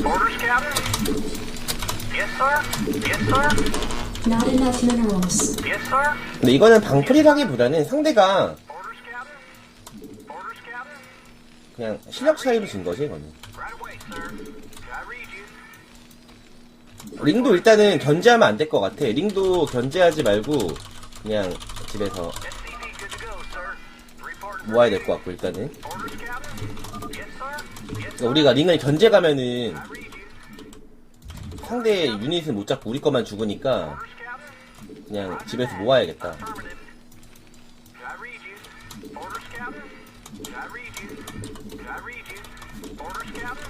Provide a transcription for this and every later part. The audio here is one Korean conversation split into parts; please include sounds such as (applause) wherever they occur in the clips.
Orders, Captain? Yes, sir. Yes, sir. Not enough minerals. Yes, sir. 근데 이거는 방풀이라기보다는 상대가 Orders, Captain? Orders, Captain? 그냥 실력 차이로 진 거지 이거는. Right away, sir. I read you. 링도 일단은 견제하면 안 될 것 같아. 링도 견제하지 말고 그냥 집에서 SCP good to go, sir. Report. 모아야 될 것 같고 일단은. Orders, Captain? 우리가 링을 견제 가면은 I read you. 상대 유닛은 못 잡고 우리 것만 죽으니까? 그냥 집에서 모아야겠다.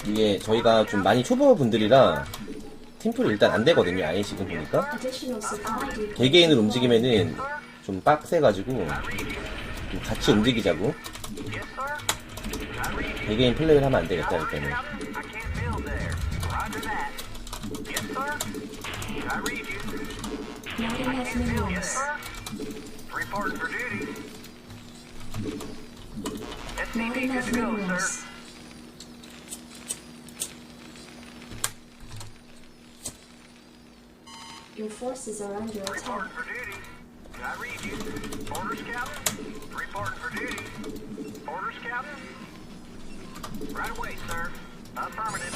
이게 저희가 좀 많이 초보 분들이라 팀플이 일단 안 되거든요. 아예 지금 보니까. 개개인으로 움직이면은 좀 빡세가지고 좀 같이 움직이자고 Yes, sir. I read you. 개개인 플레이를 하면 안 되겠다 일단은. Captain, I can't build there. Roger that. Yes, sir. I read you. Not enough Yes, minerals. sir. Reporting for duty. Not SCP good enough to go, sir. minerals. Your forces are under attack. Reporting for duty. I read you. Orders, Captain. Reporting for duty. Orders, Captain. Right away, sir. Affirmative.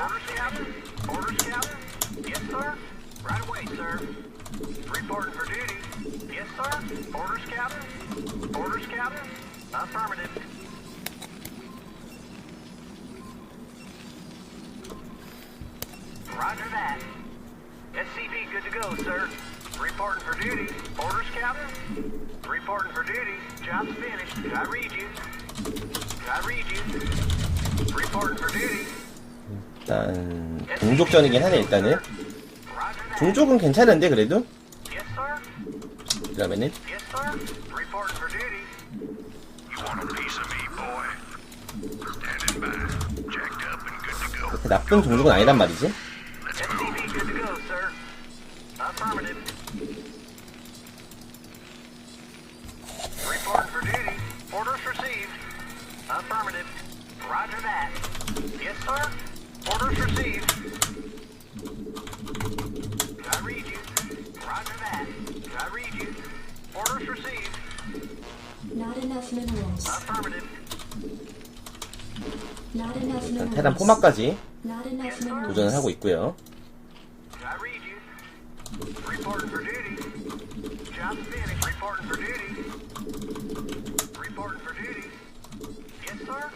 Orders, Captain. Orders, Captain. Yes, sir. Right away, sir. Reporting for duty. Yes, sir. Orders, Captain. Orders, Captain. Affirmative. Roger that. SCP good to go, sir. Reporting for duty. Orders, Captain? Reporting for duty. Job's finished. I read you. 일단 동족전이긴 하네 일단은. 종족은 괜찮은데 그래도. 그러면은. 그렇게 나쁜 종족은 아니란 말이지. Roger that. Yes, sir. Orders received. I read you. Roger that. I read you. Orders received. Not enough minerals. Affirmative. Not enough minerals. 포마까지 Not enough minerals. 도전을 하고 있고요. I read you. Reporting for duty. Job's finished. Reporting for duty. Reporting for duty. Yes, sir.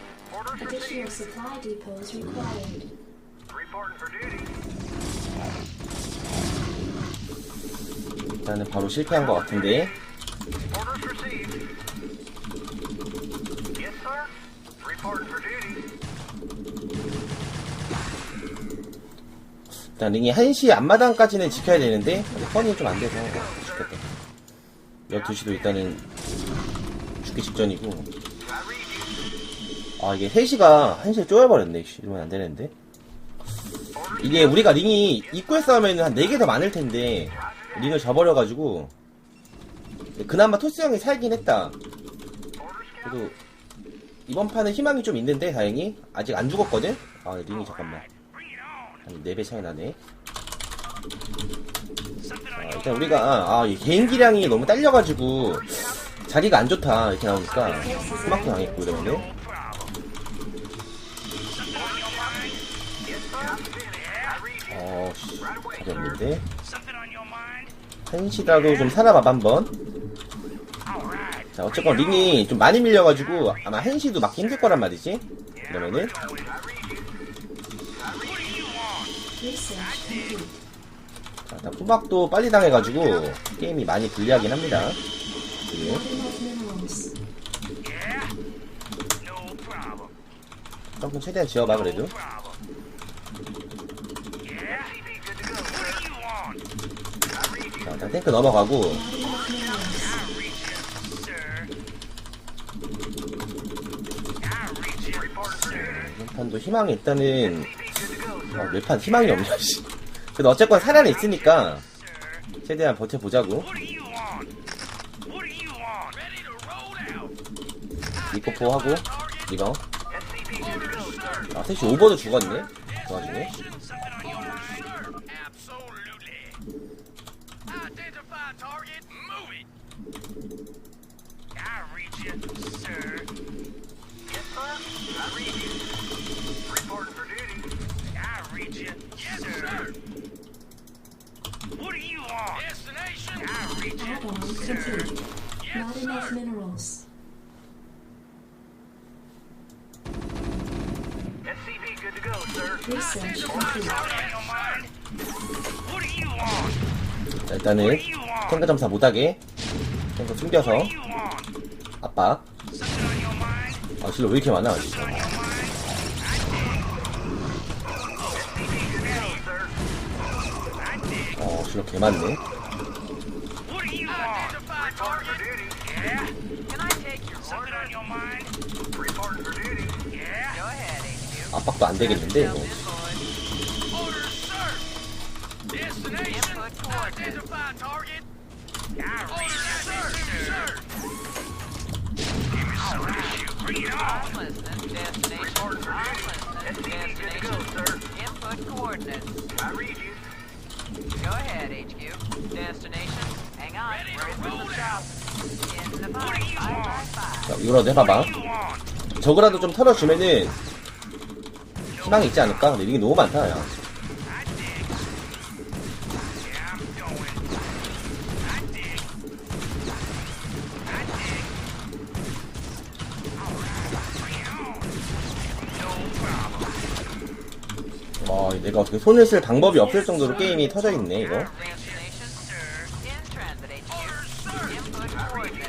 Additional supply depots required. Reporting for duty. 일단은 바로 실패한 것 같은데. 일단 링이 1시 앞마당까지는 지켜야 되는데 펀이 좀 안 돼서 죽겠다. 12시도 일단은 죽기 직전이고. 아 이게 3시가 1시에 쪼여버렸네 씨, 이러면 안 되는데. Orders 이게 우리가 링이 입구에 싸우면 한 4개 더 많을 텐데 링을 져버려가지고. 그나마 토스 형이 살긴 했다. 그래도 이번 판은 희망이 좀 있는데 다행히. 아직 안 죽었거든? 아 링이 잠깐만. 한 4배 차이 나네. 아, 일단 우리가 아, 이 개인기량이 너무 딸려가지고 자기가 안 좋다 이렇게 나오니까. 수막도 당했고 이러면은 없는데 한시라도 좀 살아봐봐 한번 자 어쨌건 링이 좀 많이 밀려가지고 아마 한시도 막기 힘들 거란 말이지 그러면은. 자, 일단 후박도 빨리 당해가지고 게임이 많이 불리하긴 합니다. No problem. 점프 최대한 지어봐 그래도 자 일단 탱크 넘어가고 판도 희망이 있다는 어, sir. 매판 희망이 없냐 씨 그래도 어쨌건 살아는 있으니까. 최대한 버텨보자고. 리코포 하고 sir. 아, 셋이 오버도 죽었네. 그 와중에. Something on your mind? Absolutely. Identify target. Move it. I read you, sir. Yes, sir. I read you. Reporting for duty. I read you. Yes, sir. What do you want? Destination. I read you, Add-on sir. complete. Yes, Not enough sir. minerals. SCV good to go, sir. Research Identify complete. target on your mind. What do you want? 자, 일단은 탱크 점사 못하게 탱크 숨겨서? 압박. 아, 실로 왜 이렇게 많아, 진짜. dig. 어, 실로 개 많네. 압박도 안 되겠는데, 이거. Target. Orders, sir. Sir. 이거라도 해봐봐. 저거라도 좀 털어주면은 희망이 있지 않을까? 근데 이게 너무 많다, 야. 와, 내가 어떻게 손을 쓸 방법이 없을 정도로 게임이 터져 있네, 이거.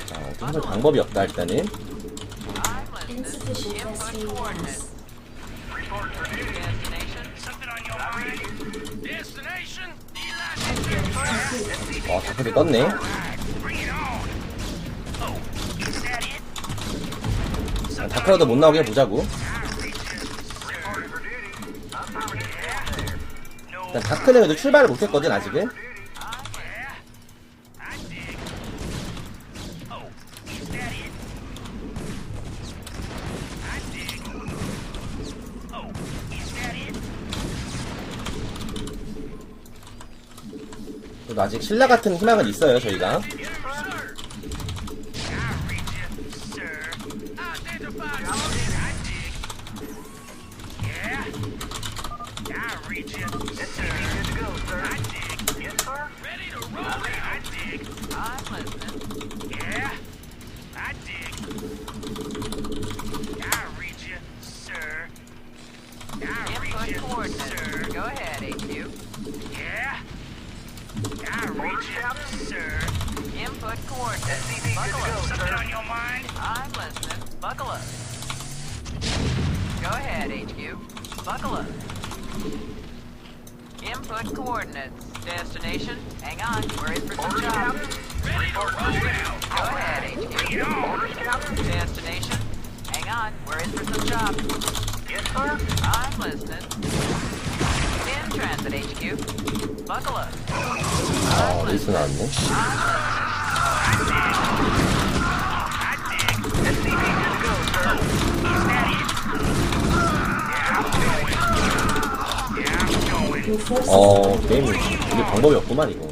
자, 어떻게 손쓸 방법이 없다, 일단은. 어, 다크도 떴네. Oh, 다크라도 못 나오게 해보자고. 일단 다크는 그래도 출발을 못했거든, 아직은. 그래도 아직 신라 같은 희망은 있어요, 저희가. HQ. Buckle up. Input coordinates. Destination. Hang on. We're in for some Orders, jobs. Captain. Ready to roll out. Go ahead, Bring it HQ. on. Orders, Captain. Destination. Hang on. We're in for some jobs. Yes, sir. I'm listening. In transit, HQ. Buckle up. 어, 리스 나왔 어, 게임, 이게 방법이 없구만, 이거.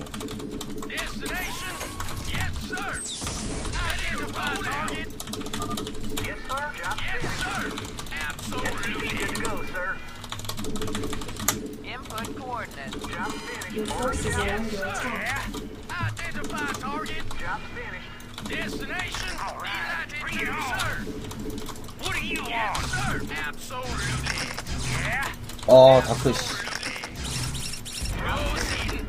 어, 다크, 씨. Proceeding.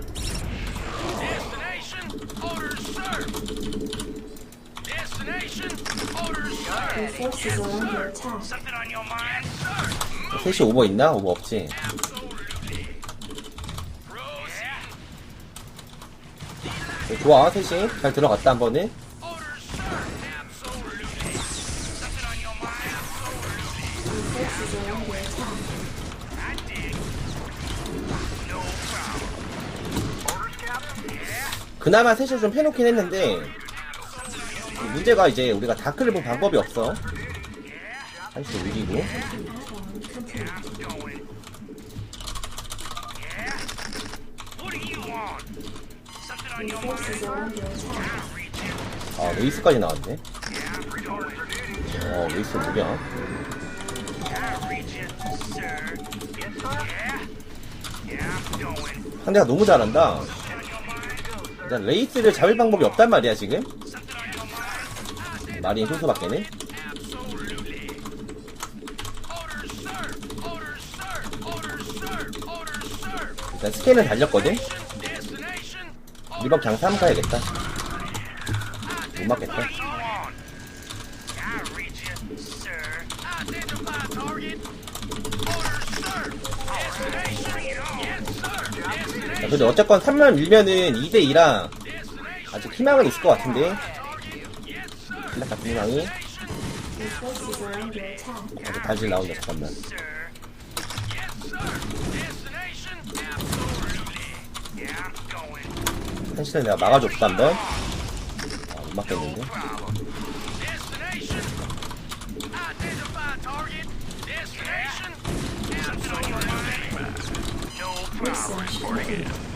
Destination? Orders, sir. Destination? Orders, Go sir. Your ahead, forces are under attack. Something Move. 셋이 오버 있나? 오버 없지. 네, 좋아, 셋이. 잘 들어갔다, 한? Yeah. 그나마 셋을 좀 패놓긴 했는데, 이 문제가 이제 우리가 다크를 본 방법이 없어. 한시 위기고. 아 레이스까지 나왔네. 어 레이스 뭐냐. 상대가 너무 잘한다? 일단 레이스를 잡을 방법이 없단 말이야 지금 마린 sir. 일단 스캔을 달렸거든. 이번 그냥 3 가야겠다 못 맞겠다. 자. 근데 어쨌건 3만 밀면은 2대2라 Destination. 아직 희망은 있을 것 같은데 attack. 아직 발질 나온다 잠깐만. 한시는 내가 막아줬다 한번 아, 못 맞겠는데 problem.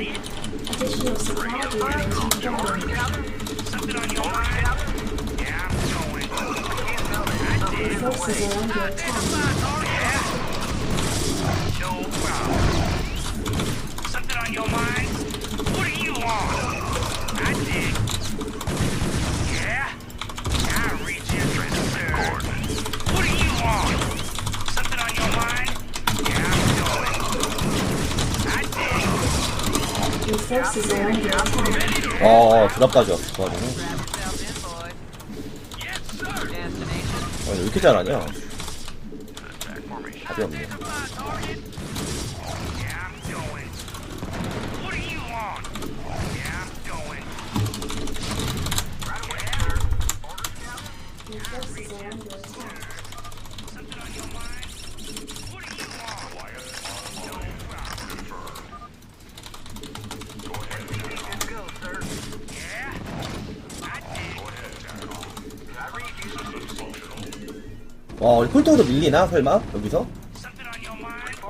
Additional supply? Yeah, I'm going. Forces are under attack. 드랍까지 왔어 그 와중에. 어, 왜 이렇게 잘하냐. 답이 없네 와 우리 폴토도 밀리나? 설마? 여기서?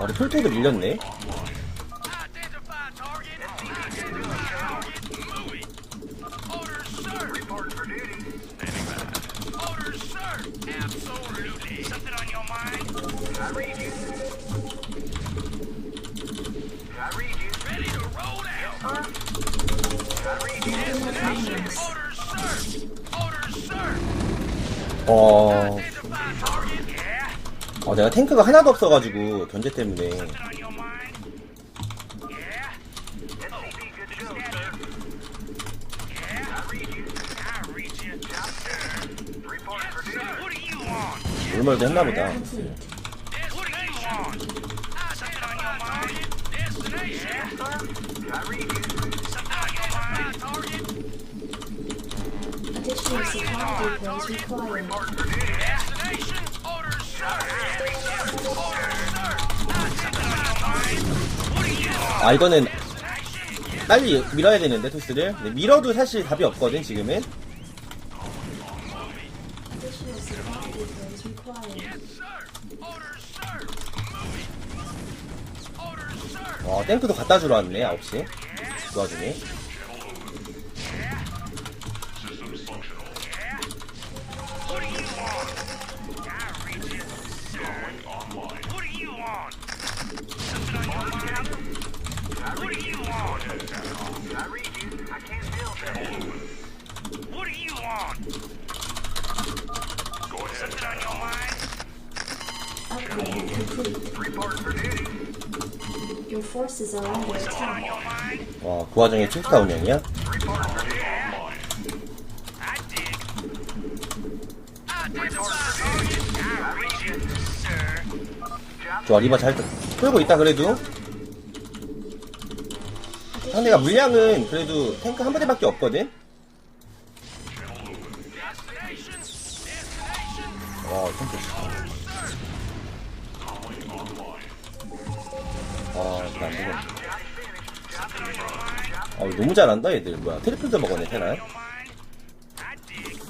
우리 폴토도 밀렸네 어 탱크가 하나도 없어가지고 견제 때문에? 울멀도 했나보다? Additional supply depots required. 아 이거는? 빨리 밀어야 되는데 토스를 근데 밀어도 사실 답이 없거든 지금은. 어 탱크도 갖다 주러 왔네 9시 그 와중에 어그 와중에 투스타 운영이야. 좋아 리버 잘 끌고 있다 그래도 상대가 물량은 그래도 탱크 한 부대밖에 없거든. 와 탱크 아, 이거 안 되겠네. Something on your mind? 어, 너무 잘한다 얘들 뭐야 트리플도 먹었네? I dig.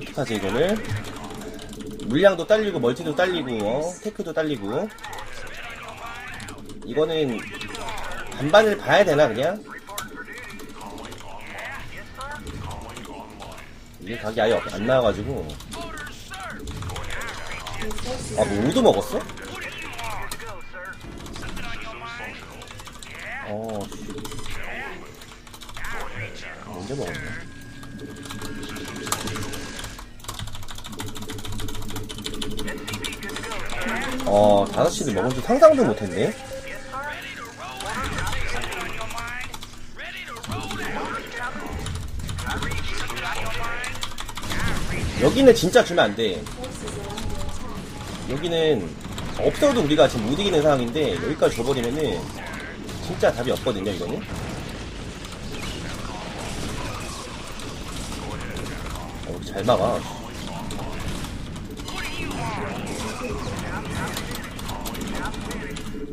어떡하지 이거는 물량도 딸리고 멀티도 딸리고 어? 테크도 딸리고 이거는 반반을 봐야 되나 그냥? 이게 각이 아예 없- 안 나와가지고 아뭐 우도 먹었어? 어. 언제 먹었냐 어 5시를 먹은 줄 상상도 못했네 여기는 진짜 주면 under attack. 여기는 없어도 우리가 지금 못 이기는 상황인데 여기까지 줘버리면은 진짜 답이 없거든요 이거는 어, 잘 막아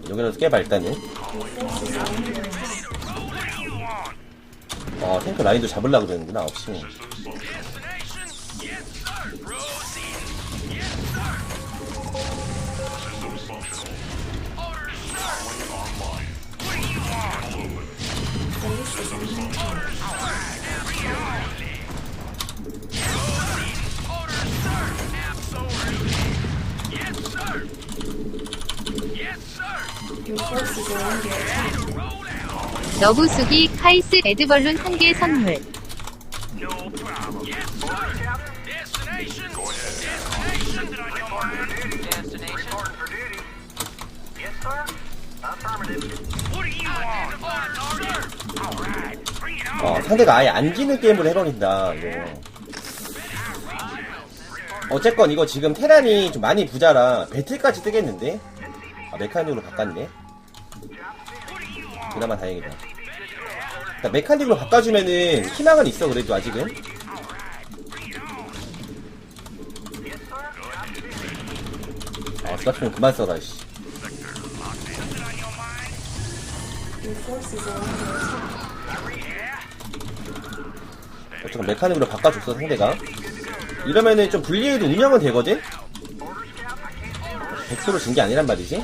여기라도 깨봐 일단은? 아 탱크 라인도 잡으려고 그러는구나 9시 너부수기 카이스 레드벌룬 한개 선물. 어 상대가 아예 안 지는 게임을 해버린다 이거 어쨌건 이거 지금 테란이 좀 많이 부자라 배틀까지 뜨겠는데 아 메카닉으로 바꿨네 그나마 다행이다 일단 메카닉으로 바꿔주면은 희망은 있어 그래도 아직은 아 스타트는 그만 써라 씨. 어쨌건 메카닉으로 바꿔줬어 상대가 이러면은 좀 불리해도 운영은 되거든? 100%진 게 아니란 말이지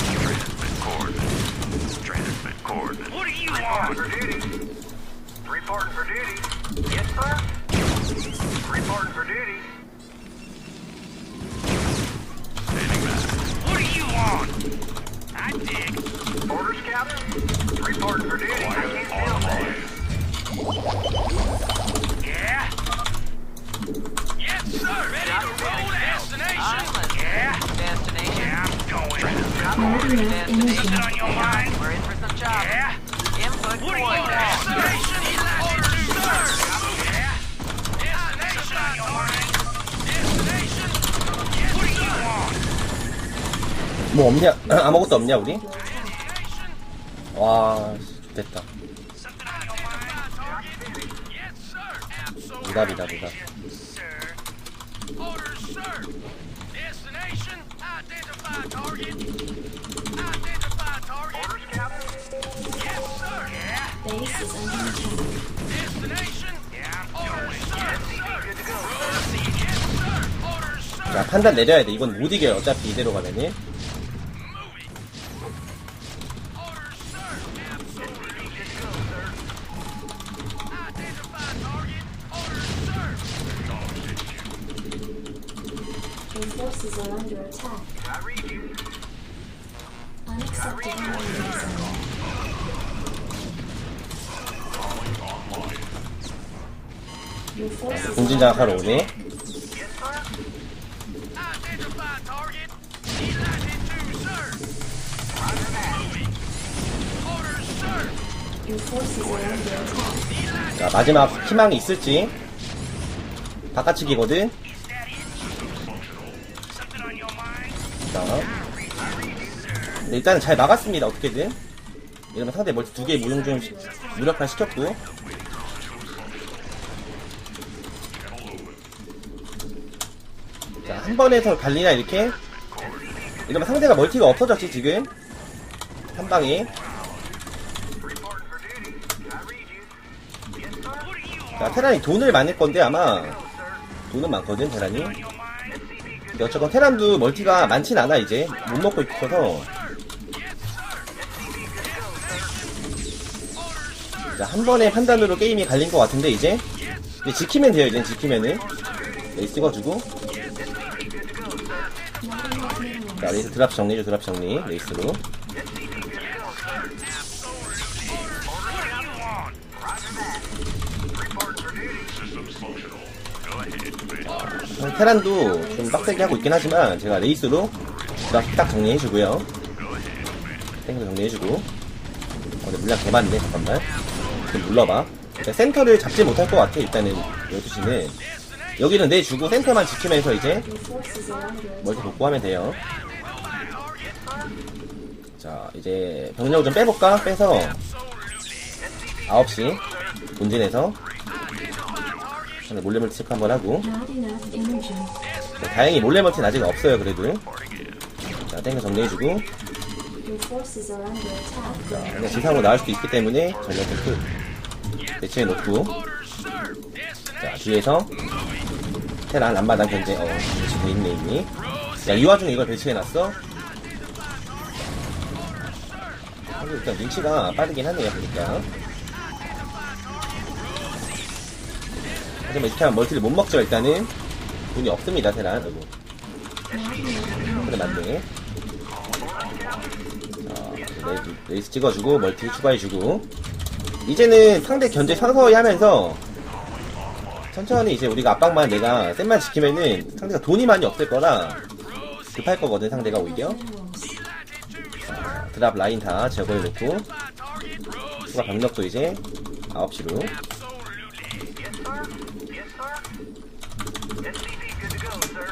Transmit coordinates. What do you Reporting want? for duty. Reporting for duty. Yes, sir. Reporting for duty. Standing by. What do you want? I dig. Orders, Captain. Reporting for duty. I can't build that. Yeah? Yes, sir. Ready to roll destination? Island. Yeah? Destination. Yeah, I'm going. Not enough energy. Something on 뭐 없냐? (clears throat) 아무것도 없냐 우리? 와 됐다. 미답이다 미답. 야 판단 내려야 돼. 이건 못 이겨요. 어차피 이대로 가면이. Your forces are under attack. I read you. Unacceptable landing zone. Your forces 공진 are 장악하러 under 오네 Yes, sir. Identify target. Elected to, sir. Moving. Orders, sir. Your forces are under attack. 자 마지막 희망이 있을지 바깥치기거든 근데 일단은 잘 막았습니다 어떻게든. 이러면 상대 멀티 두개 무용 좀 시- 무력화 시켰고. 자한 번에서 갈리나 이렇게? 이러면 상대가 멀티가 없어졌지 지금. 한 방에. 자 테란이 돈을 많을 건데 아마. 돈은 많거든 테란이. 근데 어쨌건 테란도 멀티가 많진 않아 이제. 못 먹고 있어서 자, 한 번의 판단으로 게임이 갈린 것 같은데 이제? 이제 지키면 돼요 이제 지키면은. 네, 찍어주고. 자 레이스 드랍 정리죠 드랍 정리 레이스로. 어, 테란도 좀 빡세게 하고 있긴 하지만 제가 레이스로 드랍 딱 정리해주고요. 탱크도 정리해주고. 어, 근데 물량 개 많네 잠깐만 좀 눌러봐 일단 센터를 잡지 못할 것 같아 일단은 12시는 여기는 내주고 센터만 지키면서 이제. 멀티 복구하면 돼요. 자, 이제 병력을 좀 빼볼까? 빼서 9시 본진에서 몰래 멀티 체크 한번 하고. 네, 다행히 몰래 멀티는 아직 없어요 그래도 자 탱크 정리해주고. 자, 그냥 지상으로 나올 수도 있기 때문에 전력 탱크 배치해놓고. 자 뒤에서 테란 안마당 견제. 어 배치돼 있네 이미 자이 와중에 이걸 배치해놨어? 하고 일단 눈치가 빠르긴 하네요 보니까. 하지만 이렇게 하면 멀티를 못 먹죠 일단은. 돈이 없습니다 테란. 아이고. 그래 맞네. 자 레이스 찍어주고 멀티 추가해주고 이제는 상대 견제 서서히 하면서 천천히 이제 우리가 압박만 내가 셋만 지키면은 상대가 돈이 많이 없을 거라 급할 거거든 상대가 오히려 Minerals. 드랍 라인 다 제거해놓고 추가 병력도 이제 9시로 Yes, sir. Yes, sir. SCV good to go, sir.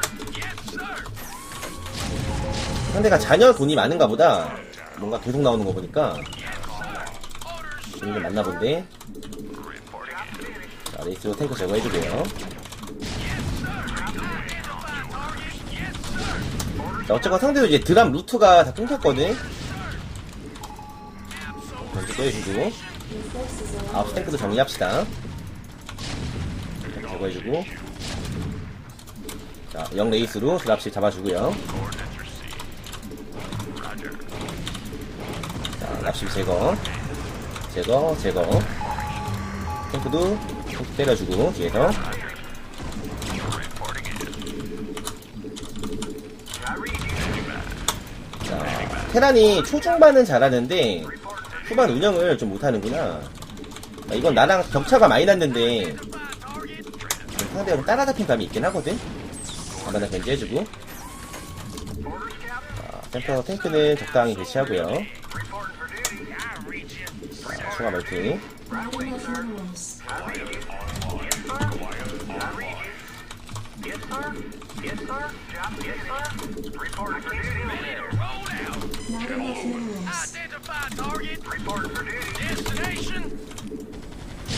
상대가 자녀 돈이 많은가 보다 뭔가 계속 나오는 거 보니까 돈이 좀 많나 본데? 자 레이스로 탱크 제거해주고요. 자, 어쨌건 상대도 이제 드랍 루트가 다 끊겼거든? 먼저 are 아홉 탱크도 정리합시다. 제거해주고. 자, 영 레이스로 드랍시 잡아주고요. 자, 납시 제거 제거 제거. 탱크도 탱크 때려주고 뒤에서. 자, 테란이 초중반은 잘하는데 후반 운영을 좀 못하는구나. 아, 이건 나랑 격차가 많이 났는데 상대가 좀 따라잡힌 감이 있긴 하거든? 아마나 견제해주고. 자, 센터 탱크는 적당히 배치하고요 duty. Destination.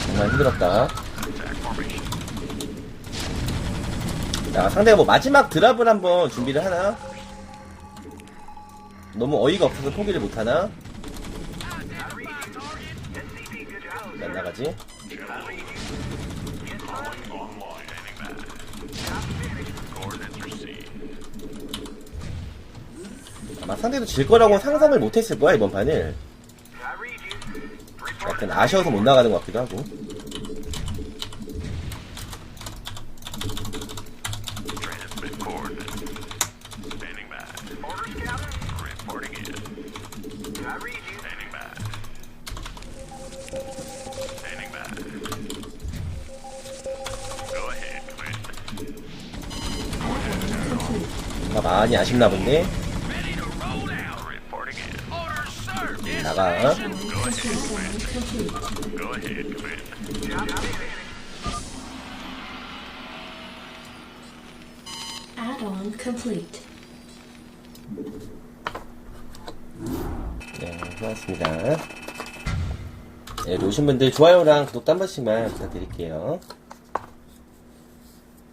정말 힘들었다 자, 상대가 뭐 마지막 드랍을 한번 준비를 하나? 너무 어이가 없어서 포기를 못 하나? 안 나가지? 아마 상대도 질 거라고 상상을 못 했을 거야, 이번 판을. 약간 아쉬워서 못 나가는 것 같기도 하고. 많이 아쉽나 본데. 나가. Add-on complete. 네, 고맙습니다. 네, 오신 분들 좋아요랑 구독 한 번씩만 부탁드릴게요.